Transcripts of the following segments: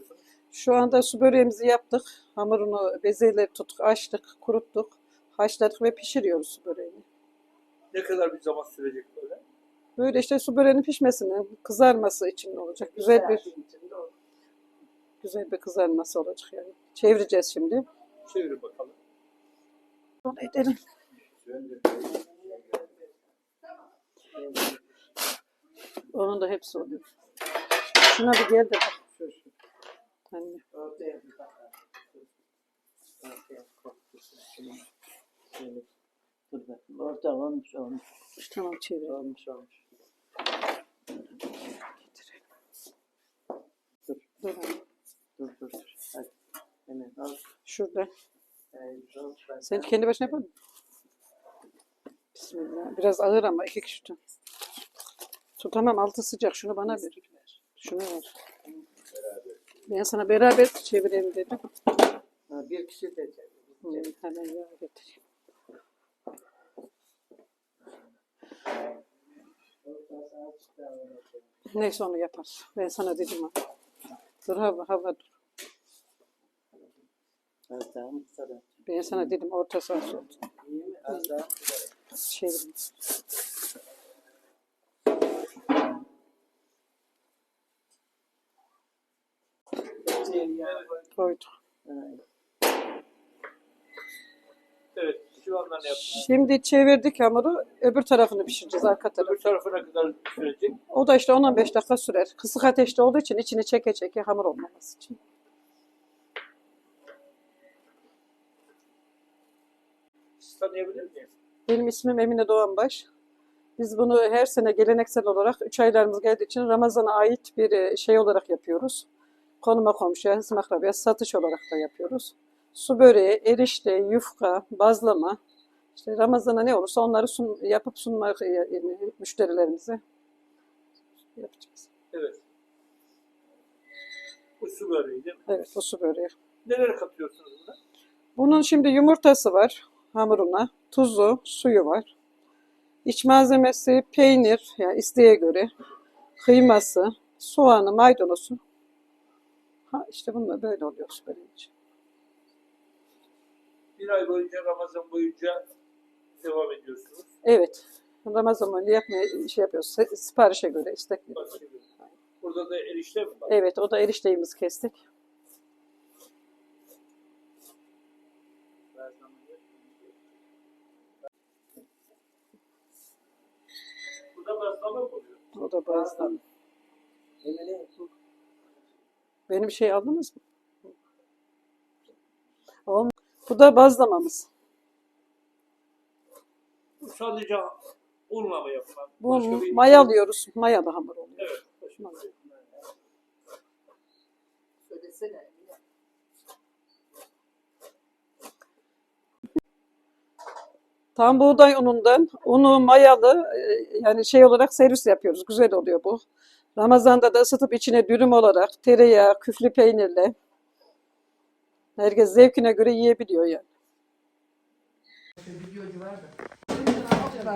yapıyorsun? Şu anda su böreğimizi yaptık. Hamurunu bezeyle tuttuk, açtık, kuruttuk. Haşladık ve pişiriyoruz su böreğini. Ne kadar bir zaman sürecek böyle? Böyle işte su böreğinin pişmesinin kızarması için olacak. Güzel bir güzel bir kızarması olacak yani. Çevireceğiz şimdi. Çevirin bakalım. Onu edelim. Onun da hepsi oluyor. Şuna bir gel de bak. Anne. Dur bakayım. Orta olmuş olmuş. Tamam çevir. Olmuş olmuş. Dur. Dur. Dur dur dur. Hadi. Hemen al. Şurada. Sen kendi başına yapar mısın? Bismillah. Biraz ağır ama iki kişi tut. Tutamam altı sıcak. Şunu bana ver. Şunu ver. Ben sana beraber çevirelim dedim. Ha, bir kişi de Hı, Hemen yağ getireyim. Neyse onu yaparız. Ben sana dedim ha. Dur hava, hava dur. Ben sana dedim orta saat oldu. Çevirin. Ya, bak. Koyduk. Ha, Evet. Yapıyorsun? Şimdi çevirdik hamuru. Öbür tarafını pişireceğiz arka tarafı. Öbür tarafına kadar sürecek. O da işte 10-15 dakika sürer. Kısık ateşte olduğu için içini çeke çeke hamur olmaması için. Tanıyabilir miyim? Benim ismim Emine Doğanbaş. Biz bunu her sene geleneksel olarak 3 aylarımız geldiği için Ramazan'a ait bir e, şey olarak yapıyoruz. Konuma komşuya, hısım akrabaya satış olarak da yapıyoruz. Su böreği, erişte, yufka, bazlama, işte Ramazan'a ne olursa onları sun, yapıp sunmak e, yani müşterilerimize yapacağız. Evet. Bu su böreği değil mi? Evet, bu su böreği. Neler katıyorsunuz buna? Bunun şimdi yumurtası var hamuruna, tuzu, suyu var. İç malzemesi peynir, yani isteğe göre, kıyması, soğanı, maydanozu. Ha işte bunlar böyle oluyor böyle için. Bir ay boyunca Ramazan boyunca devam ediyorsunuz. Evet. Ramazan boyunca yapmaya şey yapıyoruz. se- Siparişe göre istek veriyoruz. Başka bir- Burada da erişte mi var? Evet, o da erişteğimizi kestik. Burada bazlama mı oluyor? O da bazlama. Emine, Benim şey aldınız mı? Olm- Bu da bazlamamız. Sadece unla mı yapılan? Bu Başka bir- mayalıyoruz. Mayalı hamur oluyor. Evet. Söylesene. Tam buğday unundan unu mayalı e, yani şey olarak servis yapıyoruz. Güzel oluyor bu. Ramazan'da da ısıtıp içine dürüm olarak tereyağı, küflü peynirle herkes zevkine göre yiyebiliyor yani.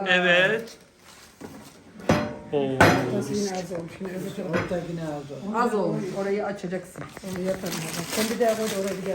Evet. Oo. Az olmuş. Orayı açacaksın. Onu yaparım. Sen bir daha oraya bir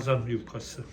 gel. Ramazan yufkası.